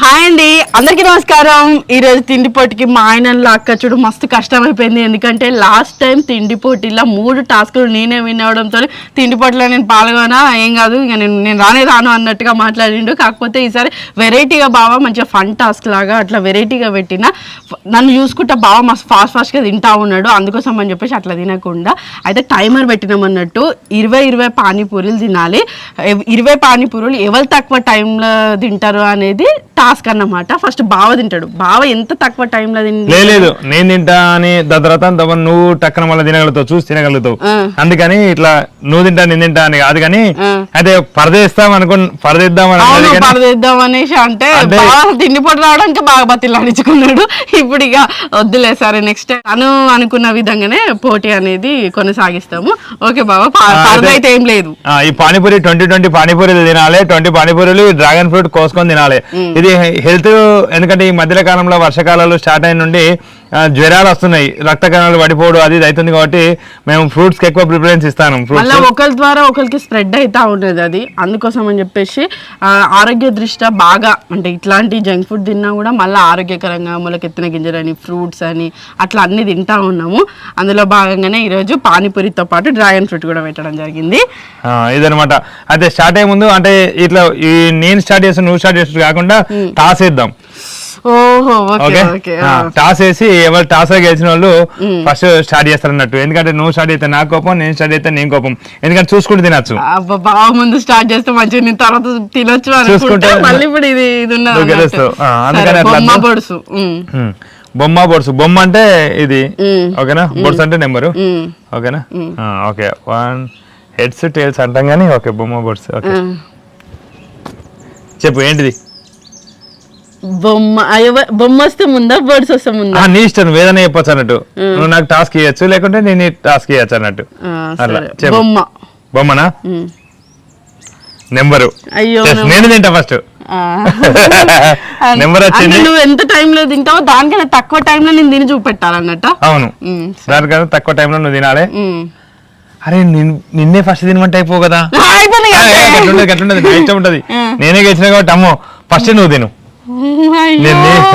Hi అండి అందరికీ నమస్కారం. ఈ రోజు తిండి పోటీకి మా ఆయన అక్క చూడు మస్తు కష్టం అయిపోయింది ఎందుకంటే లాస్ట్ టైం తిండి పోటీలో మూడు టాస్కులు నేనే విన్ అవడంతో తిండి పోటీలో నేను పాల్గొనా ఏం కాదు ఇక నేను నేను రానే రాను అన్నట్టుగా మాట్లాడిండు. కాకపోతే ఈసారి వెరైటీగా బాగా మంచిగా ఫన్ టాస్క్ లాగా అట్లా వెరైటీగా పెట్టిన. నన్ను చూసుకుంటా బాగా మస్తు ఫాస్ట్ ఫాస్ట్గా తింటా ఉన్నాడు. అందుకోసం అని చెప్పేసి అట్లా తినకుండా. అయితే టైమర్ పెట్టినామన్నట్టు ఇరవై ఇరవై పానీపూరీలు తినాలి. ఇరవై పానీపూరీలు ఎవరు తక్కువ టైంలో తింటారు అనేది టాస్క్ అన్నమాట. ఫస్ట్ బావ తింటాడు. బావ ఎంత తక్కువ టైంలో తింటాడు లే- లేదు. నేను తింటా అని దాని తర్వాత నువ్వు టక్కన మళ్ళీ తినగలుగుతావు చూసి తినగలుగుతావు. అందుకని ఇట్లా నువ్వు తింటా నేను తింటా అని కాదు కానీ. అయితే పరదేస్తాం అనుకో పరదేద్దాం అని అవును పరదేద్దాం అనేసి అంటే తిండి పొడి రావడానికి బాగా బతిలాడించుకున్నాడు ఇప్పుడు ఇక వద్దులే సరే నెక్స్ట్ తను అనుకున్న విధంగానే పోటీ అనేది కొనసాగిస్తాము. ఓకే బాబా ఆ, పరద అదే. అయితే ఏం లేదు. ఈ పానీపూరి ట్వంటీ ట్వంటీ పానీపూరీలు తినాలి ట్వంటీ పానీపూరీలు డ్రాగన్ ఫ్రూట్ కోసుకొని తినాలి. ఇది హెల్త్ ఎందుకంటే ఈ మధ్యల కాలంలో వర్షాకాలాలు స్టార్ట్ అయిన నుండి జ్వరాలు వస్తున్నాయి. రక్త కణాలు పడిపోవడం అది అవుతుంది కాబట్టి మేము ఫ్రూట్స్కి ఎక్కువ ప్రిఫరెన్స్ ఇస్తాను మళ్ళీ ఒకరి ద్వారా ఒకరికి స్ప్రెడ్ అవుతా ఉన్నది అది. అందుకోసం అని చెప్పేసి ఆరోగ్య దృష్ట్యా బాగా అంటే ఇట్లాంటి జంక్ ఫుడ్ తిన్నా కూడా మళ్ళీ ఆరోగ్యకరంగా మొలకెత్తిన గింజలని ఫ్రూట్స్ అని అట్లా అన్ని తింటా ఉన్నాము. అందులో భాగంగానే ఈరోజు పానీపూరితో పాటు డ్రాగన్ ఫ్రూట్ కూడా పెట్టడం జరిగింది. ఇదనమాట అయితే స్టార్ట్ అయ్యే ముందు అంటే ఇట్లా ఈ నేను స్టార్ట్ చేస్తాను నువ్వు స్టార్ట్ చేస్తు కాకుండా టాస్ వేద్దాం. ఓకే టాస్ వేసి ఎవరు టాస్ గెలిచిన వాళ్ళు ఫస్ట్ స్టార్ట్ చేస్తారు అన్నట్టు. ఎందుకంటే నువ్వు స్టార్ట్ అయితే నా కోపం నేను స్టార్ట్ అయితే నేను కోపం. ఎందుకంటే చూసుకుంటూ తినచ్చు. బాగా ముందు స్టార్ట్ చేస్తే మంచిగా నేను తర్వాత తినొచ్చు చూసుకుంటే మళ్ళీ ఇప్పుడు ఇది ఇది. గెలుస్తావు. అందుకని అట్లా బొమ్మ బొడుసు. బొమ్మ అంటే ఇది. ఓకేనా? బొడుసు అంటే నెంబరు. ఓకేనా? ఓకే. వన్ హెడ్స్ టైల్స్ అంటాం కానీ ఓకే బొమ్మ బొడుసు. ఓకే. చెప్పు ఏంటిది? బొమ్మ బొమ్మ వస్తే ముందా బర్డ్స్ వస్తే ముందా? నీ ఇష్టం ఏదైనా చెప్పొచ్చు అన్నట్టు. నువ్వు నాకు టాస్క్ ఇవ్వచ్చు లేకుంటే నేను టాస్క్ ఇవ్వచ్చు అన్నట్టు. చెప్పు. బొమ్మ. బొమ్మనా. నెంబరు. అయ్యో నేను తింటా ఫస్ట్. నెంబర్ వచ్చింది. నువ్వు ఎంత టైంలో తింటావో దానికన్నా తక్కువ టైంలో నేను తిని చూపెట్టాలన్నట్ట? అవును. దానికన్నా తక్కువ టైంలో నువ్వు తినాలి. అరే నిన్- నిన్నే ఫస్ట్ తినమంటే అయిపో కదా. గట్లుంటది నా ఇష్టం ఉంటది. నేనే గెలిచిన కాబట్టి అమ్మో ఫస్ట్ నువ్వు తిను.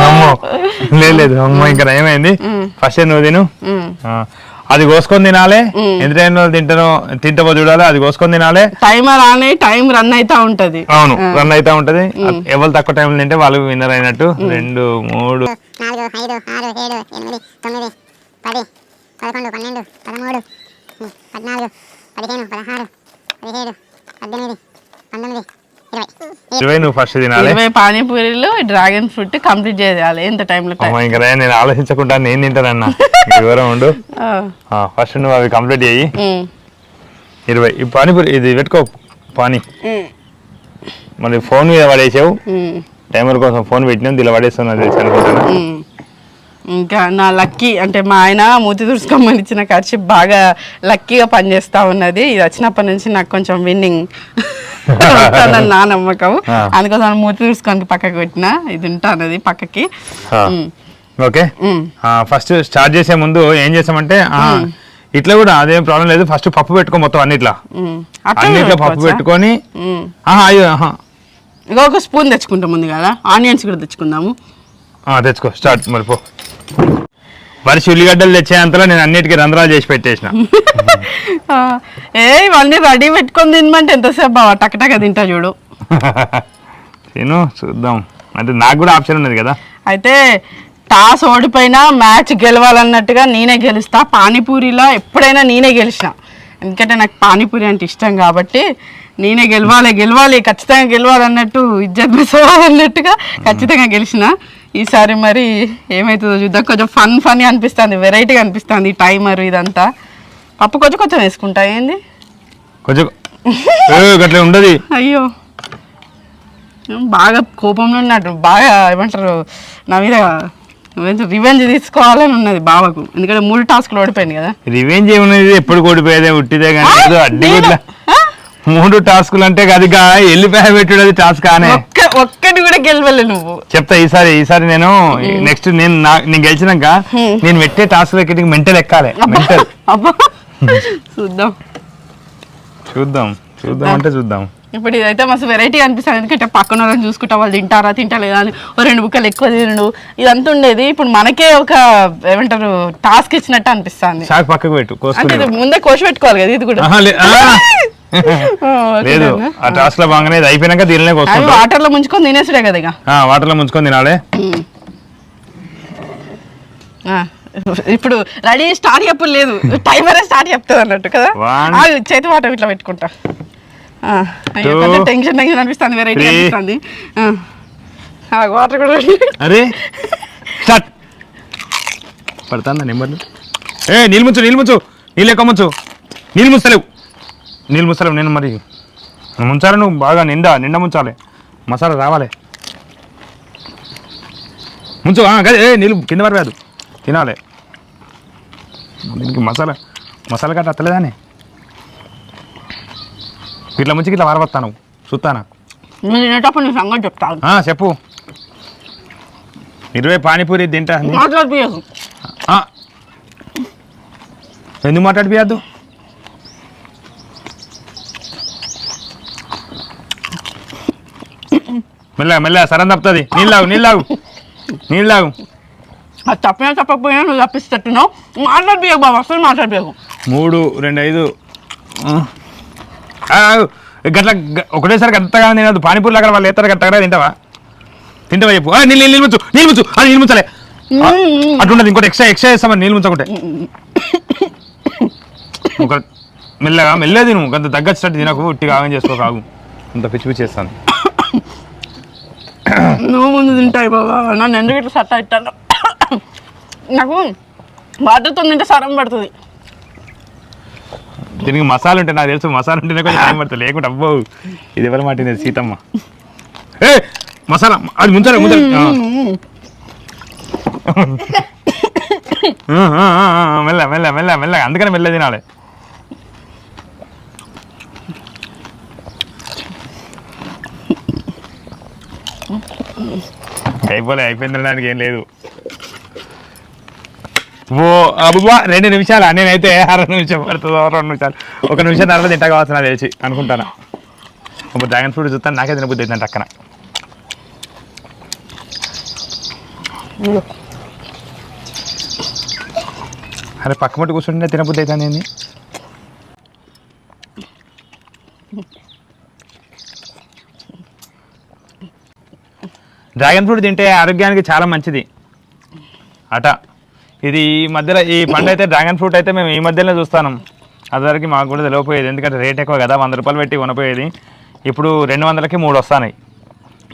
అమ్మో. లేదు అమ్మో ఇంకా ఏమైంది. ఫస్ట్ నువ్వు తిను? అది కోసుకొని తినాలి. ఎంత టైంలో తింటానో తింటావో చూడాలి అది కోసుకొని తినాలి. టైమర్ ఆన్ టైం రన్ అవుతా ఉంటది. అవును రన్ అవుతా ఉంటది. ఎవరు తక్కువ టైంలో తింటే వాళ్ళు విన్నర్ అయినట్టు. రెండు మూడు. పద్నాలుగు పదిహేను పదహారు పదిహేడు పద్దెనిమిది పంతొమ్మిది ఇరవై. నువ్వు ఫస్ట్ తినాలి. ఇరవై పానీపూరీలు డ్రాగన్ ఫ్రూట్ కంప్లీట్ చేయాలి ఎంత టైంలో ఇంకా నేను ఆలోచించకుండా నేను తింటానన్నా. వివరం ఉండు. ఫస్ట్ నువ్వు అవి కంప్లీట్ చేయి. ఇరవై. ఈ పానీపూరి ఇది పెట్టుకో పానీ. మళ్ళీ ఫోన్ మీద పడేసావు. టైమర్ కోసం ఫోన్ పెట్టినాం దీనిలో పడేస్తావు నాకు తెలిసి అనుకుంటున్నా ఇంకా నా లక్కీ అంటే మా ఆయన మూతి తుడుచుకోమని ఇచ్చిన ఖర్చు బాగా లక్కీగా పనిచేస్తా ఉన్నది. ఇది వచ్చినప్పటి నుంచి నాకు కొంచెం విన్నింగ్ నా నమ్మకం. అందుకోసం మూతి తుడుచుకొని పక్కకి పెట్టిన. ఇది ఉంటానది పక్కకి. ఓకే. ఫస్ట్ స్టార్ట్ చేసే ముందు ఏం చేసామంటే ఇట్లా కూడా అదేం ప్రాబ్లం లేదు. ఫస్ట్ పప్పు పెట్టుకో మొత్తం అన్నిట్లా. అన్నిట్లో పప్పు? పెట్టుకొని అయ్యో ఒక స్పూన్ తెచ్చుకుంటాం ముందు కదా. ఆనియన్స్ కూడా తెచ్చుకుందాము. తెచ్చుకో. స్టార్ట్ మరి పో. వరిసి ఉల్లిగడ్డలు తెచ్చేంతలో నేను అన్నిటికీ రంధ్రాలు చేసి పెట్టేసిన. ఏ ఇవన్నీ రెడీ పెట్టుకొని తినమంటే ఎంతసేపు బావ? టకటక తింటా చూడు. తిను చూద్దాం. అంటే నాకు కూడా ఆప్షన్ ఉన్నది కదా. అయితే టాస్ ఓడిపోయినా మ్యాచ్ గెలవాలన్నట్టుగా నేనే గెలుస్తా. పానీపూరిలో ఎప్పుడైనా నేనే గెలిచిన. ఎందుకంటే నాకు పానీపూరి అంటే ఇష్టం కాబట్టి నేనే గెలవాలి గెలవాలి ఖచ్చితంగా గెలవాలి అన్నట్టు ఇజ్జత్ అన్నట్టుగా ఖచ్చితంగా గెలిచిన. ఈసారి మరి ఏమవుతుందో చూద్దాం. కొంచెం ఫన్ ఫన్ అనిపిస్తుంది వెరైటీగా అనిపిస్తుంది ఈ టైమర్ ఇదంతా. పప్పు కొంచెం కొంచెం వేసుకుంటా ఏంది? కొంచెం ఏ, గట్ల ఉండదు. అయ్యో. బాగా కోపంలో ఉన్నట్టు బాగా ఏమంటారు నా మీద రివెంజ్ తీసుకోవాలని ఉన్నది బావకు. ఎందుకంటే మూడు టాస్క్లు ఓడిపోయింది కదా. రివెంజ్ ఏమున్నది? ఎప్పుడు కొడిపోయేదే ఉట్టిదే కానీ అడ్డి? మూడు టాస్కులు అంటే గదిగా ఎల్లిపాయ పెట్టుడు టాస్క్ అనే ఒక్క ఒక్కటి కూడా గెలవలే నువ్వు. చెప్తా ఈసారి ఈసారి నేను నెక్స్ట్ నేను నా నేను గెలిచినాక నేను పెట్టే టాస్క్ ఎక్కడికి మెంటల్ ఎక్కాలి మెంటల్. చూద్దాం. చూద్దాం చూద్దాం అంటే చూద్దాం. ఇప్పుడు ఇదైతే మస్తు వెరైటీ అనిపిస్తుంది. ఎందుకంటే పక్కన వాళ్ళని చూసుకుంటా వాళ్ళు తింటారా తింటలేదా అని ఓ రెండు బుక్కలు ఎక్కువ తినడు. ఇదంతా ఉండేది. ఇప్పుడు మనకే ఒక ఏమంటారు టాస్క్ ఇచ్చినట్టు అనిపిస్తుంది. పక్కకు పెట్టు ముందే కోసి పెట్టుకోవాలి కదా ఇది కూడా. లేదు? ఆ టాస్క్లో బాగానే ఇది అయిపోయినాక దీనిలోకి అవి వస్తుంటా వాటర్లో ముంచుకొని తినేసుడే కదా ఇక. వాటర్లో ముంచుకొని తినాలి. ఆ, ఇప్పుడు రెడీ స్టార్ట్ చెప్పు లేదు. టైమరే స్టార్ట్ చెప్తుంది అన్నట్టు కదా. చేతి వాటర్ ఇట్లా పెట్టుకుంటా. టెన్షన్ టెన్షన్ అనిపిస్తుంది వెరైటీ. అనిపిస్తుంది. వాటర్ కూడా అరే స్టార్ట్ పడుతుందా నెంబర్లు? ఏ నీళ్ళు ముంచు నీళ్ళు ముంచు. నీళ్ళు ఎక్కువ ముంచు. నీళ్ళు ముంచలేవు. నీళ్ళు ముంచలేవు నేను మరి ముంచాలి నువ్వు? బాగా నిండా నిండా ముంచాలి. మసాలా రావాలి. ముంచు గదే ఏ నీళ్ళు కింద పడలేదు తినాలి. దీనికి మసాలా మసాలా గట్ట అత్తలేదానే ఇట్లా ముంచి ఇట్లా వారబత్తాను చూస్తానా నేను తినేటప్పుడు సంగతి చెప్తాను చెప్పు. ఇరవై పానీపూరి తింటా. ఎందుకు మాట్లాడిపోయద్దు మెల్ల మెల్ల సరం తప్పుతుంది. నీళ్ళాగు నీళ్ళాగు నీళ్ళాగు అది తప్పినా తప్పకపోయినా నువ్వు తప్పిస్తట్టున్నావు. మాట్లాడిపోయావు బాబు అసలు మాట్లాడిపోయావు మూడు రెండు ఐదు. ఆ. ఆ, ఆగు. గట్ల గ- ఒకటేసారి గంతగా తినదు పానీపూరి లాగా వాళ్ళు ఎత్తారు గట్టగా తింటావా? తింటావా చెప్పు. ఆ, నీళ్ళు నీళ్ళు ముంచు నీళ్ళు ముంచు. అది నీళ్ళు ముంచలే. ఆ, అట్లుండదు ఇంకోటి ఎక్స్ట్రా ఎక్స్ట్రా చేస్తామని నీళ్ళు ముంచకుంటే. ఒక మెల్లగా మెల్లది నువ్వు కొంత తగ్గచ్చినట్టు తినకు ఉట్టిగా ఆగం చేసుకో కాగు ఇంత పిచ్చి పిచ్చి చేస్తాను. నువ్వు ముందు తింటాయి బాబా. నన్ను ఎందుకు ఇట్లా సత్తా ఇట్టాను నాకు వాటర్తో తింటే సరం పడుతుంది. దీనికి మసాలా ఉంటే నాకు తెలుసు మసాలా ఉంటేనే కొంచెం టైం పడుతుంది. లేకుంటే అబ్బో ఇది ఎవరు మాటింది? సీతమ్మ. ఏ మసాలా అది ముంచాలి ముంచాలి మెల్ల మెల్ల మెల్ల మెల్ల అందుకని మెల్ల తినాలి. అయిపోలే అయిపోయింది దానికి ఏం లేదు. ఓ అబ్బా రెండు నిమిషాలు? నేనైతే అర నిమిషం పడుతుందో రెండు నిమిషాలు. ఒక నిమిషం తర్వాత తింటా కావచ్చు నాకు తెలిసి అనుకుంటాను? ఇప్పుడు డ్రాగన్ ఫ్రూట్ చూస్తాను నాకే తినబుద్ధి అవుతుంది అక్కన. అరే పక్క మట్టి కూర్చుంటే తినబుద్ధి అవుతుంది డ్రాగన్ ఫ్రూట్ తింటే ఆరోగ్యానికి చాలా మంచిది. అట. ఇది ఈ మధ్యలో ఈ పండు అయితే డ్రాగన్ ఫ్రూట్ అయితే మేము ఈ మధ్యలో చూస్తాను అదివరకు మాకు కూడా తెలియపోయేది ఎందుకంటే రేట్ ఎక్కువ కదా వంద రూపాయలు పెట్టి కొనపోయేది. ఇప్పుడు రెండు వందలకి మూడు వస్తున్నాయి.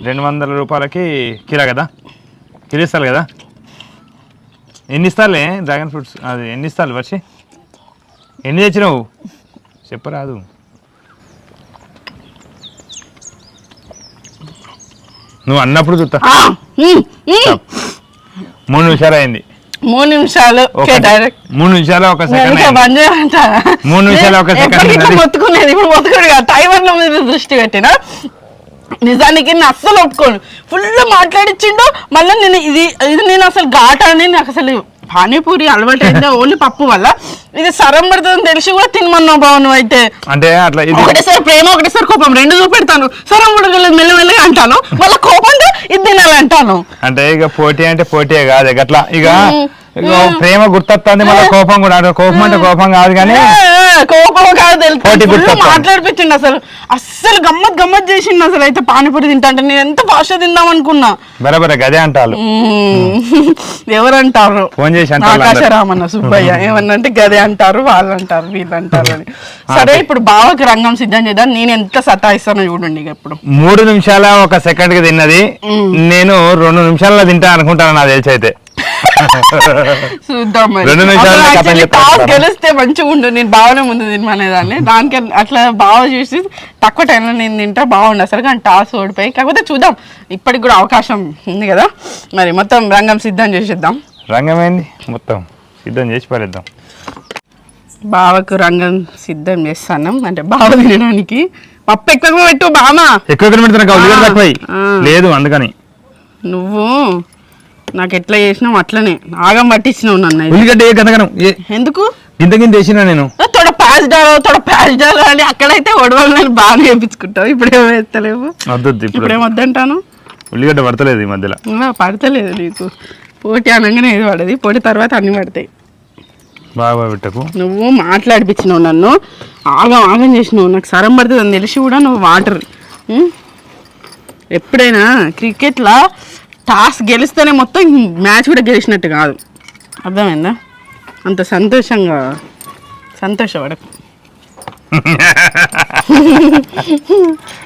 రెండు వందల రూపాయలకి కిలో కదా? కిలో ఇస్తారు కదా? ఎన్ని ఇస్తారులే డ్రాగన్ ఫ్రూట్స్? అది ఎన్ని ఇస్తారు వచ్చి ఎన్ని తెచ్చినావు? చెప్పరాదు. నువ్వు అన్నప్పుడు చూస్తా. మూడు నిమిషాలు అయింది మూడు నిమిషాలు. డైరెక్ట్ మూడు నిమిషాలు ఒక సెకండ్? మూడు నిమిషాలు ఒక సెకండ్. మొత్తుకునేది ఇప్పుడు మొత్తుకుడు టైమర్ల మీద దృష్టి పెట్టిన. నిజానికి నేను అస్సలు ఒప్పుకోను. ఫుల్ మాట్లాడిచ్చిండు. మళ్ళీ నేను ఇది ఇది నేను అసలు ఘాట్ అని నాకు అసలు పానీపూరి అలవాటు అయిందా ఓన్లీ పప్పు వల్ల. ఇది సరం పడుతుందని తెలిసి కూడా తినమన్నావు బావు నువ్వు అయితే. అంటే అట్లా ఇది ఒకటేసారి ప్రేమ ఒకటేసారి కోపం రెండు చూపెడతాను. సరం ఉడగలేదు మెల్లమెల్లగా అంటాను. మళ్ళీ కోపంతో ఇది తినాలి అంటాను అంటే ఇక పోటీ అంటే పోటీ కాదు ఇక అట్లా. ఇక ప్రేమ గుర్తొస్తుంది మళ్ళీ కోపం కూడా. కోపం అంటే కోపం కాదు కానీ కోపం కాదు. మాట్లాడిపించిండు అసలు. అస్సలు గమ్మత్ గమ్మత్ చేసిండు అసలు. అయితే పానీపూరి తింటా అంటే నేను ఎంత భాష తిందాం అనుకున్నా. బరాబర గదే అంటారు. ఎవరంటారు? ఫోన్ చేసి. ఆకాశరామన్న సుబ్బయ్య ఏమన్నా అంటే గదే అంటారు వాళ్ళు అంటారు వీళ్ళు అంటారు అని సరే ఇప్పుడు బావకి రంగం సిద్ధం చేద్దాం. నేను ఎంత సతాయిస్తానో చూడండి ఇప్పుడు మూడు నిమిషాల ఒక సెకండ్కి తిన్నది. నేను రెండు నిమిషాల్లో తింటా అనుకుంటాను నాకు తెలిసి అయితే. చూద్దాం మరి. రెండు నిమిషాలు గెలిస్తే మంచిగా ఉండు నేను బాగానే ముందు తినమనేదాన్ని. దానికి అట్లా బాగా చూసి తక్కువ టైంలో నేను తింటా బాగుండు అసలు కానీ టాస్ ఓడిపోయి. కాకపోతే చూద్దాం ఇప్పటికి కూడా అవకాశం ఉంది కదా. మరి మొత్తం రంగం సిద్ధం చేసేద్దాం. రంగమైంది మొత్తం సిద్ధం చేసి పారేద్దాం. బావకు రంగం సిద్ధం చేస్తాను అంటే బావ తినడానికి. పప్పు ఎక్కువ పెట్టు బామా. ఎక్కువ ఎక్కడ పెడుతున్నా ఉల్లిగడ్డ తక్కువ. ఆ. లేదు అందుకని. నువ్వు నాకు ఎట్లా చేసినావు అట్లనే. ఆగం పట్టించినావు నన్ను. ఉల్లిగడ్డ ఏ ఎందుకు? ఇంత గింత వేసినా నేను. తొడప ప్యాచ్ డాల్ అవుతాడు ప్యాచ్ డాల్ అని అక్కడైతే ఒడవలని బాగానే వేయించుకుంటావు ఇప్పుడేమో ఎత్తలేవు వద్దు ఇప్పుడు. ఇప్పుడేం వద్దంటాను? ఉల్లిగడ్డ పడతలేదు ఈ మధ్యలో. ఇంకా పడతలేదు నీకు. పోటీ అనగానే ఏది పడది. పోటీ తర్వాత అన్ని పడతాయి. బాగా పెట్టకు. నువ్వు మాట్లాడిపించినావు నన్ను. ఆగం ఆగం చేసినావు. నాకు సరం పడుతుంది అని తెలిసి కూడా నువ్వు వాటర్. ఎప్పుడైనా క్రికెట్లో టాస్ గెలిస్తేనే మొత్తం మ్యాచ్ కూడా గెలిచినట్టు కాదు. అర్థమైందా? అంత సంతోషంగా సంతోషపడకు.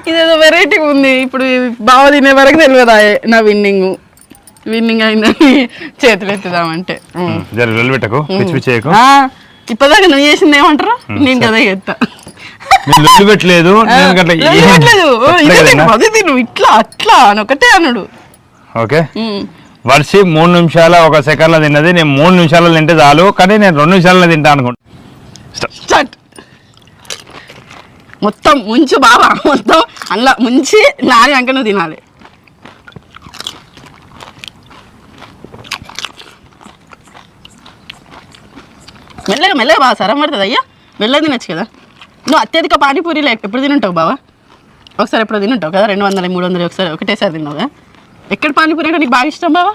ఇదేదో వెరైటీ ఉంది. ఇప్పుడు బావ తినే వరకు తెలియదా నా విన్నింగ్ విన్నింగ్ అయిందని చేతులు ఎత్తుదామంటే. పెట్టకు ఇప్పటిదాకా నువ్వు చేసింది ఏమంటారు? నేను కదా చెప్తా పెట్టలేదు ఇట్లా అట్లా అని ఒకటే అన్నాడు. ఓకే? వర్షి మూడు నిమిషాల ఒక సెకండ్లో తిన్నది. నేను మూడు నిమిషాల్లో తింటే చాలు కానీ నేను రెండు నిమిషాల్లో తింటా అనుకుంటా. స్టార్ట్. మొత్తం ముంచు బాబా మొత్తం అలా ముంచి నాని అంకను తినాలి. మెల్లగా మెల్లగా బాగా సరం పడుతుంది అయ్యా. మెల్లగా తినచ్చు కదా. నువ్వు అత్యధిక పానీపూరీలు ఎప్పుడు తినుంటావు బావా? ఒకసారి ఎప్పుడు తినుంటావు కదా రెండు వందల మూడు వందలు ఒకసారి ఒకటేసారి తిన్నావు కదా ఎక్కడ పానీపూరి అంటే నీకు బాగా ఇష్టం బావా?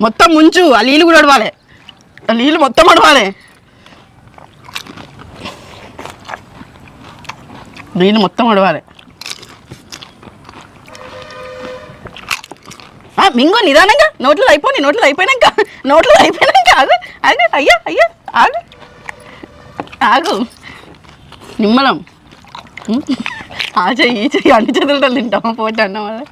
మొత్తం ముంచు ఆ నీళ్ళు కూడా అడవాలి. ఆ నీళ్ళు మొత్తం అడవాలి. నీళ్ళు మొత్తం అడవాలి. ఆ, మింగో నిదానంగా నోట్లో అయిపోయి నోట్లో అయిపోయినాక నోట్లో అయిపోయినాక ఆగు. ఆగు అయ్యా అయ్యా ఆగు. ఆగు. నిమ్మలం. ఆ చెయ్యి ఈ చెయ్యి అన్ని చదువులు తింటామా పోటీ అన్న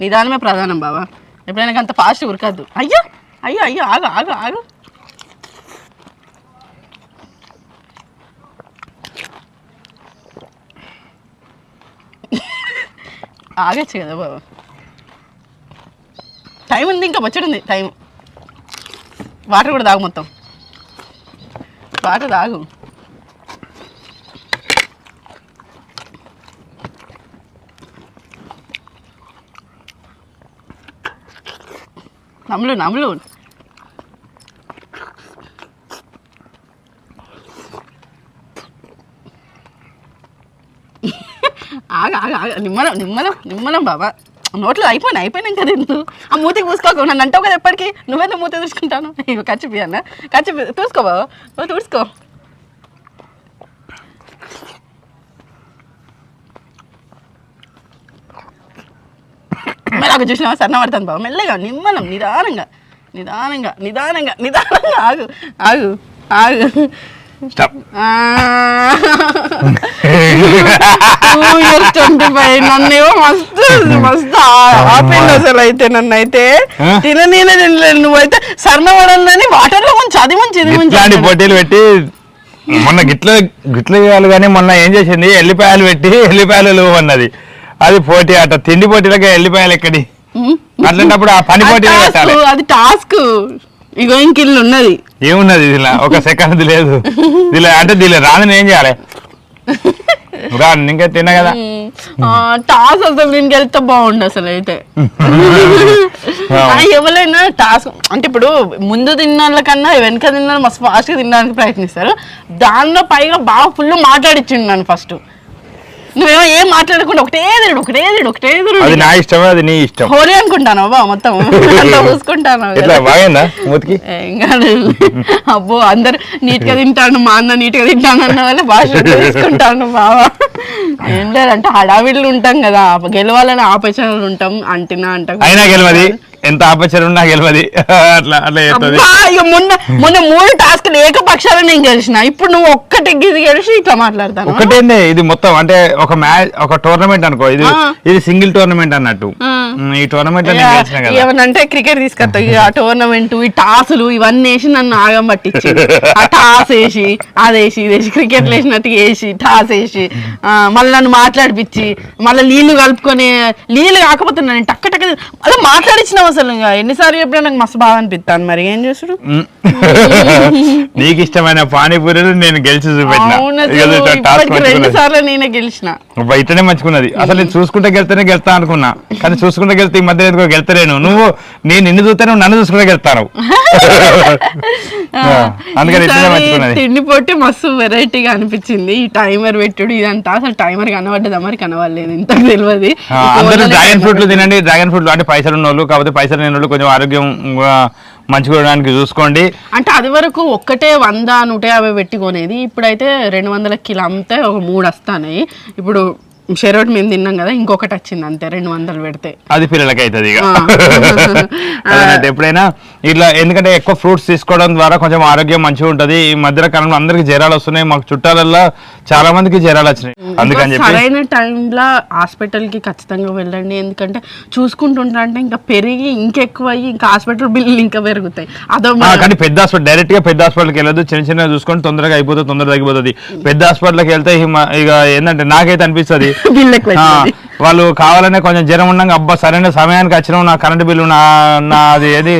నిదానమే ప్రధానం బాబా ఎప్పుడైనా అంత ఫాస్ట్ ఉరకద్దు. అయ్యో అయ్యో అయ్యో ఆగు ఆగు ఆగు. ఆగచ్చు కదా బాబా టైం ఉంది ఇంకా వచ్చడి ఉంది టైం వాటర్ కూడా తాగు మొత్తం. వాటర్ తాగు. నమ్ములు నమ్ములు ఆగ ఆగ ఆగ. నిమ్మలం నిమ్మలం నిమ్మలం బాబా. నోట్లో అయిపోయినా అయిపోయినాం కదా ఎందుకు? ఆ మూతికి పూసుకోకు నన్ను అంటావు కదా ఎప్పటికీ? నువ్వేదో మూత చూసుకుంటాను ఇవి కచ్చిపి అన్న చూసుకో బాబా ఓ చూసుకో మెల్లగా చూసినావా? సన్న పడతాను బాబా మెల్లగా నిమ్మలం నిదానంగా. నిదానంగా నిదానంగా నిదానంగా. ఆగు ఆగు ఆగు. నన్నేమో మస్తు మస్తు ఆపింది అసలు అయితే నన్ను అయితే? తిననీనే తినలేదు నువ్వైతే సర్ణ పడని వాటర్లో ముంచి అది ముంచి ఇది ముంచి. పోటీలు పెట్టి మొన్న గిట్ల గిట్ల చేయాలి కానీ మొన్న ఏం చేసింది? ఎల్లిపాయలు పెట్టి ఎల్లిపాయలు అన్నది అది పోటీ అట. తిండి పోటీలకి ఎల్లిపాయలు ఎక్కడి ఉమ్. అట్లాంటప్పుడు ఆ పని task, పెట్టాలి అది టాస్క్ ఇగో ఇంకిల్లు ఉన్నది. ఏమున్నది ఇలా ఒక సెకండ్ లేదు. దీనిలో అంటే దీనిలో రాదని ఏం చేయాలి? ఇంకా తిన్నా కదా. టాస్క్ అసలు నేను వెళ్తే బాగుండు అసలు అయితే. ఎవరైనా టాస్క్ అంటే ఇప్పుడు ముందు తిన్న వాళ్ళకన్నా వెనక తిన్న వాళ్ళు మస్తు ఫాస్ట్గా తినడానికి ప్రయత్నిస్తారు. దానిలో పైగా బాగా ఫుల్ మాట్లాడిచ్చిండు నన్ను ఫస్ట్ నువ్వేమో ఏం మాట్లాడకుండా ఒకటే తిరుడు ఒకటే తిరుడు ఒకటే అది తిరుడు నా ఇష్టమే? అది నీ ఇష్టం? హోలీ అనుకుంటాను బా మొత్తం. అంతా చూసుకుంటాను ఎట్లా బాగైందా మూతికి? అబ్బో అందరు నీట్గా తింటాను మా అన్న నీట్గా తింటాను అన్న వాళ్ళ భాష తీసుకుంటాను బావా. ఏం లేదంటే హడావిడ్లు ఉంటాం కదా గెలవాలని ఆపేషన్లు ఉంటాం అంటినా అంటాం అయినా గెలవది? ఎంత ఆపచరం ఉన్నా గెలవది. అట్లా అట్లా చేస్తుంది అబ్బా ఇక మొన్న మొన్న మూడు టాస్క్ ఏకపక్షాలు నేను గెలిచిన. ఇప్పుడు నువ్వు ఒక్కటి ఇది గెలిచి ఇట్లా మాట్లాడతాను ఒకటేంది ఇది మొత్తం అంటే ఒక మ్యాచ్ ఒక టోర్నమెంట్ అనుకో. ఇది ఆ. ఇది సింగిల్ టోర్నమెంట్ అన్నట్టు. ఉమ్, ఈ టోర్నమెంట్ నేను గెలిచిన కదా. ఏమనంటే క్రికెట్ తీసుకొస్తా ఇక ఆ టోర్నమెంట్ ఈ టాసులు ఇవన్నీ వేసి నన్ను ఆగం పట్టించి. ఆ టాస్ వేసి అదేసి ఇదేసి క్రికెట్ వేసినట్టు వేసి టాస్ వేసి ఆ, మళ్ళీ నన్ను మాట్లాడిపించి మళ్ళీ నీళ్ళు కలుపుకొని నీళ్ళు కాకపోతే నేను టక్క టక్క అలా మాట్లాడించినావు అసలు ఎన్నిసార్లు చెప్పినా నాకు మస్తు బాగా అనిపిస్తాను మరి. ఏం చేసుడు. నీకు ఇష్టమైన పానీపూరిని నేను గెలిచి రెండు. సార్లు నేనే గెలిచిన. ఇట్లనే మంచుకున్నది అసలు నేను చూసుకుంటే గెలితేనే గెలుతా అనుకున్నా. కానీ చూసుకుంటే గెలితే ఈ మధ్య ఎందుకో గెలుతలేను. నువ్వు నేను నిన్ను చూస్తే నువ్వు నన్ను చూసుకుంటే గెలుతాను అందుకని తిండి పొట్టి మస్తు వెరైటీగా అనిపించింది. ఈ టైమర్ పెట్టుడు ఇదంతా. అసలు టైమర్ కనబడ్డదా మరి? కనబడలేదు. ఇంత తెలియదు. డ్రాగన్ ఫ్రూట్లు తినండి. డ్రాగన్ ఫ్రూట్లు అంటే పైసలు ఉన్న వాళ్ళు కాకపోతే పైసలు నేను కొంచెం ఆరోగ్యం మంచిగా ఉండడానికి చూసుకోండి. అంటే అది వరకు ఒక్కటే వంద నూట యాభై పెట్టుకునేది ఇప్పుడైతే రెండు వందల కిలో అంతే ఒక మూడు వస్తాయి ఇప్పుడు షెరోట్ మేము తిన్నాం కదా ఇంకొకటి వచ్చింది అంతే రెండు వందలు పెడితే. అది పిల్లలకి అవుతుంది ఇక. ఎప్పుడైనా ఇట్లా ఎందుకంటే ఎక్కువ ఫ్రూట్స్ తీసుకోవడం ద్వారా కొంచెం ఆరోగ్యం మంచిగా ఉంటది. ఈ మధ్య కాలంలో అందరికి జ్వరాలు వస్తున్నాయి. మాకు చుట్టాలల్లో చాలా మందికి జ్వరాలు వచ్చినాయి. అందుకని చెప్పి సరైన టైంలో హాస్పిటల్కి ఖచ్చితంగా వెళ్ళండి. ఎందుకంటే చూసుకుంటుంటా అంటే ఇంకా పెరిగి ఇంకెక్కువ అయ్యి ఇంకా హాస్పిటల్ బిల్లులు ఇంకా పెరుగుతాయి. అదో కానీ పెద్ద హాస్పిటల్ డైరెక్ట్గా పెద్ద హాస్పిటల్కి వెళ్ళదు చిన్న చిన్న చూసుకొని తొందరగా అయిపోతుంది తొందరగా తగ్గిపోతుంది. పెద్ద హాస్పిటల్కి వెళ్తే ఇక ఏంటంటే నాకైతే అనిపిస్తుంది. బిల్లు ఎక్కువ ఆ, అవుతుంది. వాళ్ళు కావాలనే కొంచెం జ్వరం ఉండగా అబ్బా సరైన సమయానికి వచ్చినావు నా కరెంట్ బిల్లు నా నా అది ఏది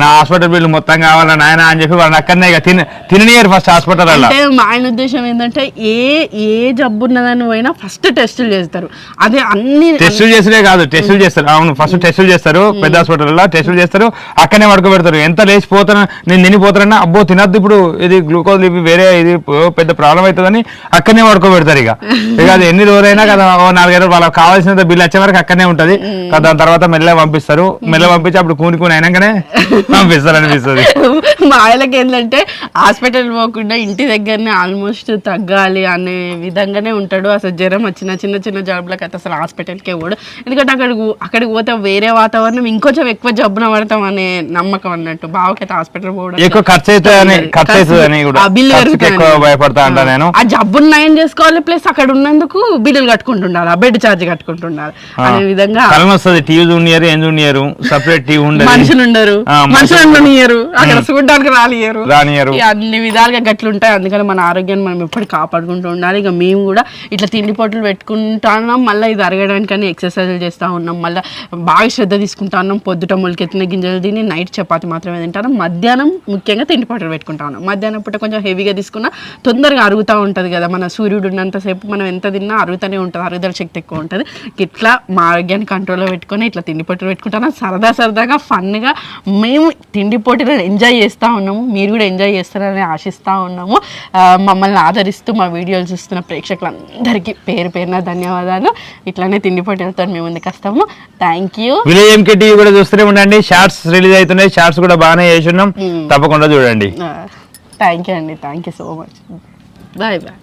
నా హాస్పిటల్ బిల్లు మొత్తం కావాలా నాయన అని చెప్పి వాళ్ళని అక్కడనే ఇక తిన తిననీయరు ఫస్ట్ హాస్పిటల్ అంటే మా ఆయన ఉద్దేశం ఏంటంటే ఏ ఏ జబ్బు ఉన్నదని పోయినా ఫస్ట్ టెస్టులు చేస్తారు. అదే అన్ని టెస్టులు చేసే కాదు టెస్టులు చేస్తారు. అవును ఫస్ట్ టెస్టులు చేస్తారు పెద్ద హాస్పిటల్లో టెస్టులు చేస్తారు అక్కడనే పడుకోబెడతారు. ఎంత లేచిపోతాను నేను తినిపోతానన్నా అబ్బో తినద్దు ఇప్పుడు ఇది గ్లూకోజ్ ఇవి వేరే ఇది పెద్ద ప్రాబ్లం అవుతుందని అక్కడనే పడుకోబెడతారు ఇక. ఇక అది ఎన్ని రోజులైనా కదా నాలుగైదు వాళ్ళకి కావాల్సినంత బిల్ వచ్చే వరకు అక్కడనే ఉంటది. దాని తర్వాత మెల్లగా పంపిస్తారు. మెల్లగా పంపించి అప్పుడు కూని కూని అయినాకనే పంపిస్తారు అనిపిస్తుంది. మా ఆయనకి ఏంటంటే హాస్పిటల్ పోకుండా ఇంటి దగ్గరనే ఆల్మోస్ట్ తగ్గాలి అనే విధంగానే ఉంటాడు. అసలు జ్వరం వచ్చిన చిన్న చిన్న జబ్బులకు అయితే అసలు హాస్పిటల్కే పోడు. ఎందుకంటే అక్కడికి పో- అక్కడికి పోతే వేరే వాతావరణం ఇంకొంచెం ఎక్కువ జబ్బున పడతాం అనే నమ్మకం అన్నట్టు బావకైతే హాస్పిటల్ పోవడం. ఎక్కువ ఖర్చు అవుతుందని ఖర్చు అవుతుందని కూడా. భయపడతా అంటా నేను. ఆ జబ్బును నయం చేసుకోవాలి? ప్లస్ అక్కడ ఉన్నందుకు బిల్లులు కట్టుకుంటుండాలి. ఆ బెడ్ ఛార్జ్ కట్టుకుంటుండాలి అనే విధంగా వస్తుంది. టీవీ జూనియర్ ఏం జూనియర్ సపరేట్ టీవీ ఉండదు. మనుషులు ఉండరు. మనుషులు ఉండనియరు. అక్కడ చూడడానికి రానియరు. అన్ని విధాలుగా గట్లు ఉంటాయి. అందుకని మన ఆరోగ్యాన్ని మనం ఎప్పుడు కాపాడుకుంటూ ఉండాలి. ఇక మేము కూడా ఇట్లా తిండి పొట్లు పెట్టుకుంటున్నాం. మళ్ళీ ఇది అరగడానికని ఎక్సర్సైజులు చేస్తూ ఉన్నాం. మళ్ళీ బాగా శ్రద్ధ తీసుకుంటా ఉన్నాం. పొద్దుట మొలకెత్తిన గింజలు తిని నైట్ చపాతి మాత్రమే తింటాను. మధ్యాహ్నం ముఖ్యంగా తిండి పొట్టలు పెట్టుకుంటా ఉన్నాం. మధ్యాహ్నం పూట కొంచెం హెవీగా తీసుకున్నా తొందరగా అరుగుతూ ఉంటుంది కదా. మన సూర్యుడు ఉన్నంతసేపు మనం ఎంత తిన్నా అరుగుతూనే ఉంటుంది. అరుగుదల శక్తి ఎక్కువ ఉంటుంది. ఇట్లా మా ఆరోగ్యాన్ని కంట్రోల్లో పెట్టుకొని ఇట్లా తిండి పొట్టలు పెట్టుకుంటాను. సరదా సరదాగా ఫన్గా మేము తిండి పోటీలను ఎంజాయ్ చేస్తూ ఉన్నాము. మీరు కూడా ఎంజాయ్ చేస్తారని ఆశిస్తూ ఉన్నాము. మమ్మల్ని ఆదరిస్తూ మా వీడియోలు చూస్తున్న ప్రేక్షకులందరికీ పేరు పేరున ధన్యవాదాలు. ఇట్లానే తిండి పోటీలతో మేము ముందుకు వస్తాము. థ్యాంక్ యూ విలేజ్ కూడా చూస్తూనే ఉండండి. షార్ట్స్ రిలీజ్ అవుతున్నాయి. షార్ట్స్ కూడా బాగానే చేసి ఉన్నాం. తప్పకుండా చూడండి. థ్యాంక్ యూ అండి. Thank you so much bye bye